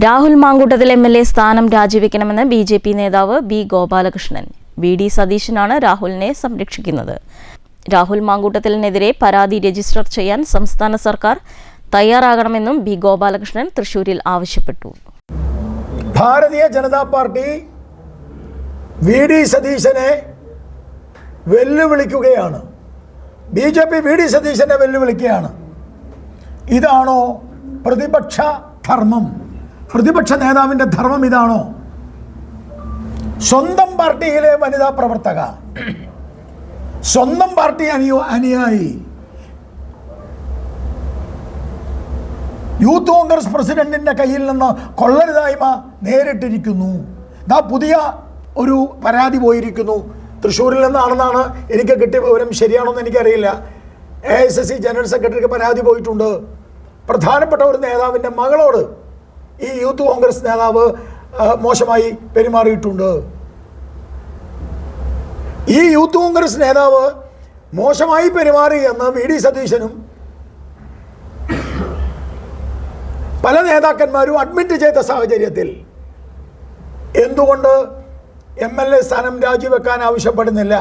Rahul Mankoottathil M L A സ്ഥാനം രാജിവെക്കണമെന്ന് B J P നേതാവ് ബി ഗോപാലകൃഷ്ണൻ. വി ഡി സതീശനാണ് രാഹുലിനെ സംരക്ഷിക്കുന്നത്. രാഹുൽ മാങ്കൂട്ടത്തിനെതിരെ പരാതി രജിസ്റ്റർ ചെയ്യാൻ സംസ്ഥാന സർക്കാർ തയ്യാറാകണമെന്നും ബി ഗോപാലകൃഷ്ണൻ തൃശൂരിൽ ആവശ്യപ്പെട്ടു. Bharatiya Janata party V D സതീശനെ വെല്ലുവിളിക്കുകയാണ്. B J P V D സതീശനെ വെല്ലുവിളിക്കുകയാണ്. ഇതാണോ പ്രതിപക്ഷ ധർമ്മം? പ്രതിപക്ഷ നേതാവിന്റെ ധർമ്മം ഇതാണോ? സ്വന്തം പാർട്ടിയിലെ വനിതാ പ്രവർത്തക സ്വന്തം പാർട്ടി അനിയോ അനുയായി. യൂത്ത് കോൺഗ്രസ് പ്രസിഡന്റിന്റെ കയ്യിൽ നിന്ന് കൊള്ളരുതായ്മ നേരിട്ടിരിക്കുന്നു. ഇതാ പുതിയ ഒരു പരാതി പോയിരിക്കുന്നു. തൃശ്ശൂരിൽ നിന്നാണെന്നാണ് എനിക്ക് കിട്ടിയ വിവരം. ശരിയാണോന്ന് എനിക്കറിയില്ല. A S S C general സെക്രട്ടറിക്ക് പരാതി പോയിട്ടുണ്ട്. പ്രധാനപ്പെട്ട ഒരു നേതാവിന്റെ മകളോട് ഈ യൂത്ത് കോൺഗ്രസ് നേതാവ് മോശമായി പെരുമാറിയിട്ടുണ്ട്. ഈ യൂത്ത് കോൺഗ്രസ് നേതാവ് മോശമായി പെരുമാറി എന്ന് വി ഡി സതീശനും പല നേതാക്കന്മാരും അഡ്മിറ്റ് ചെയ്ത സാഹചര്യത്തിൽ എന്തുകൊണ്ട് എം എൽ എ സ്ഥാനം രാജിവെക്കാൻ ആവശ്യപ്പെടുന്നില്ല?